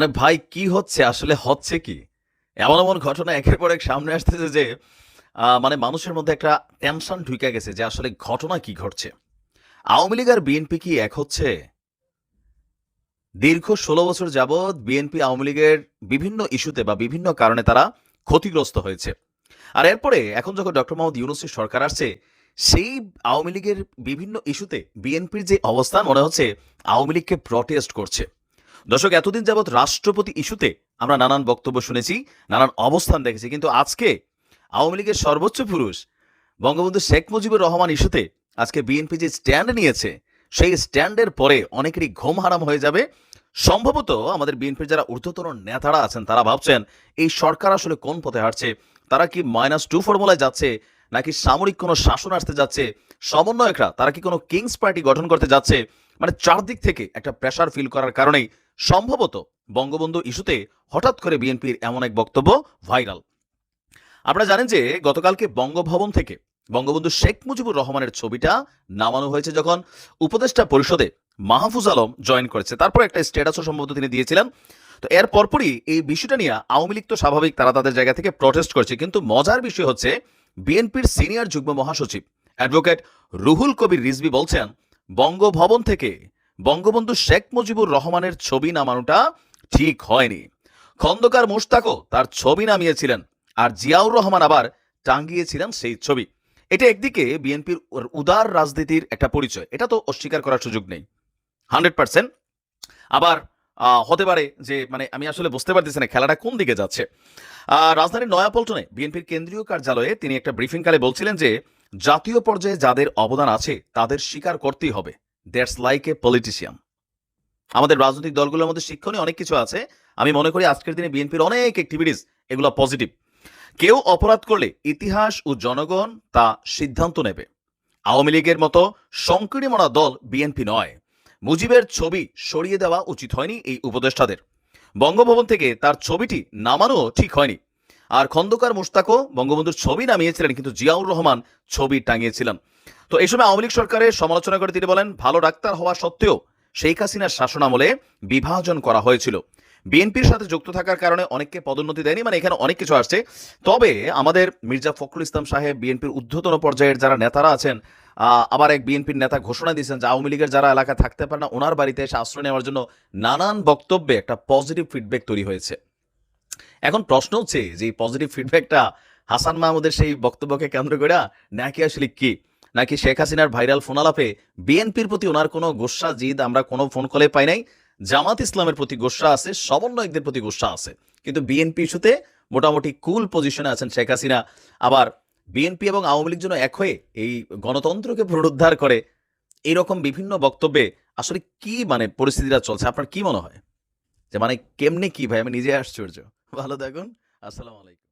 মানে ভাই, কি হচ্ছে? আসলে হচ্ছে কি? এমন এমন ঘটনা একের পর এক সামনে আসতেছে যে মানে মানুষের মধ্যে একটা টেনশন ঢুকে গেছে যে আসলে ঘটনা কি ঘটছে। আওয়ামী লীগ আর বিএনপি কি এক হচ্ছে? দীর্ঘ ষোলো বছর যাবৎ বিএনপি আওয়ামী লীগের বিভিন্ন ইস্যুতে বা বিভিন্ন কারণে তারা ক্ষতিগ্রস্ত হয়েছে। আর এরপরে এখন যখন ডক্টর মোহাম্মদ ইউনুসের সরকার আসছে, সেই আওয়ামী লীগের বিভিন্ন ইস্যুতে বিএনপির যে অবস্থান, মনে হচ্ছে আওয়ামী লীগকে প্রটেস্ট করছে। দর্শক, এতদিন যাবৎ রাষ্ট্রপতি ইস্যুতে আমরা নানান বক্তব্য শুনেছি, নানান অবস্থান দেখেছি, কিন্তু আজকে আওয়ামী লীগের সর্বোচ্চ পুরুষ বঙ্গবন্ধু শেখ মুজিবুর রহমান ইস্যুতে আজকে বিএনপি যে স্ট্যান্ড নিয়েছে, সেই স্ট্যান্ডের পরে অনেকেরই ঘুম হারাম হয়ে যাবে। সম্ভবত আমাদের বিএনপির যারা ঊর্ধ্বতন নেতারা আছেন, তারা ভাবছেন, এই সরকার আসলে কোন পথে হাঁটছে? তারা কি মাইনাস টু ফর্মুলায় যাচ্ছে, নাকি সামরিক কোনো শাসন আসতে যাচ্ছে? সমন্বয়করা, তারা কি কোনো কিংস পার্টি গঠন করতে যাচ্ছে? মানে চারদিক থেকে একটা প্রেশার ফিল করার কারণেই সম্ভবত বঙ্গবন্ধু ইস্যুতে হঠাৎ করে বিএনপির এমন এক বক্তব্য ভাইরাল। আপনারা জানেন যে গতকালকে বঙ্গভবন থেকে বঙ্গবন্ধু শেখ মুজিবুর রহমানের ছবিটা নামানো হয়েছে যখন উপদেষ্টা পরিষদে মাহফুজ আলম জয়েন করেছে। তারপর একটা স্ট্যাটাসও সম্ভবত তিনি দিয়েছিলেন। তো এর পরপরই এই বিষয়টা নিয়ে আওয়ামী লীগ তো স্বাভাবিক তারা তাদের জায়গা থেকে প্রটেস্ট করছে। কিন্তু মজার বিষয় হচ্ছে বিএনপির সিনিয়র যুগ্ম মহাসচিব অ্যাডভোকেট রুহুল কবির রিজভি বলছেন, বঙ্গভবন থেকে বঙ্গবন্ধু শেখ মুজিবুর রহমানের ছবি নামানোটা ঠিক হয়নি। খন্দকার মুশতাকও তার ছবি নামিয়েছিলেন আর জিয়াউর রহমান আবার টাঙ্গিয়েছিলেন সেই ছবি। এটা একদিকে বিএনপির উদার রাজনীতির একটা পরিচয়, এটা তো অস্বীকার করার সুযোগ নেই। Hundred percent. আবার হতে পারে যে মানে আমি আসলে বুঝতে পারতেছি না খেলাটা কোন দিকে যাচ্ছে। রাজধানীর নয়াপল্টনে বিএনপির কেন্দ্রীয় কার্যালয়ে তিনি একটা ব্রিফিং কালে বলছিলেন যে, জাতীয় পর্যায়ে যাদের অবদান আছে তাদের স্বীকার করতেই হবে। দ্যাটস লাইক এ পলিটিশিয়ান আমাদের রাজনৈতিক দলগুলোর মধ্যে শিক্ষণীয় অনেক কিছু আছে। আমি মনে করি আজকের দিনে বিএনপির অনেক অ্যাক্টিভিটিস এগুলো পজিটিভ কেউ অপরাধ করলে ইতিহাস ও জনগণ তা সিদ্ধান্ত নেবে। আওয়ামী লীগের মতো সংকীর্ণমনা দল বিএনপি নয়। মুজিবের ছবি সরিয়ে দেওয়া উচিত হয়নি এই উপদেষ্টাদের। বঙ্গভবন থেকে তার ছবিটি নামানো ঠিক হয়নি। আর খন্দকার মুস্তাকও বঙ্গবন্ধুর ছবি নামিয়েছিলেন, কিন্তু জিয়াউর রহমান ছবি টাঙিয়েছিলেন। তো এই সময় আওয়ামী লীগ সরকারের সমালোচনা করে তিনি বলেন, ভালো ডাক্তার হওয়া সত্ত্বেও শেখ হাসিনার শাসনামলে বিভাজন করা হয়েছিল। বিএনপির সাথে যুক্ত থাকার কারণে অনেককে পদোন্নতি দেয়নি মানে এখানে অনেক কিছু আসছে। তবে আমাদের মির্জা ফখরুল ইসলাম সাহেব বিএনপির ঊর্ধ্বতন পর্যায়ের যারা নেতারা আছেন আবার এক বিএনপির নেতা ঘোষণা দিয়েছেন যে আওয়ামী লীগের যারা এলাকা থাকতে পারে না, ওনার বাড়িতে এসে আশ্রয় নেওয়ার জন্য নানান বক্তব্যে একটা পজিটিভ ফিডব্যাক তৈরি হয়েছে। এখন প্রশ্ন হচ্ছে যে এই পজিটিভ ফিডব্যাকটা হাসান মাহমুদের সেই বক্তব্যকে কেন্দ্র করে নাকি আসলে কি? নাকি শেখ হাসিনার ভাইরাল ফোন আলাপে বিএনপির প্রতি ওনার কোনো গোসা, জিদ আমরা কোনো ফোন কলে পাই নাই। জামাত ইসলামের প্রতি গোসা আছে, সমন্বয়কদের প্রতি গোসা আছে। কিন্তু বিএনপি ইস্যুতে মোটামুটি কুল পজিশনে আছেন শেখ হাসিনা। আবার বিএনপি এবং আওয়ামী লীগ যেন এক হয়ে এই গণতন্ত্রকে পুনরুদ্ধার করে এইরকম বিভিন্ন বক্তব্যে আসলে কি মানে পরিস্থিতিটা চলছে? আপনার কি মনে হয়? যে মানে কেমনে কি ভাই? আমি নিজে আশ্চর্য। ভালো থাকুন। আসসালামু আলাইকুম।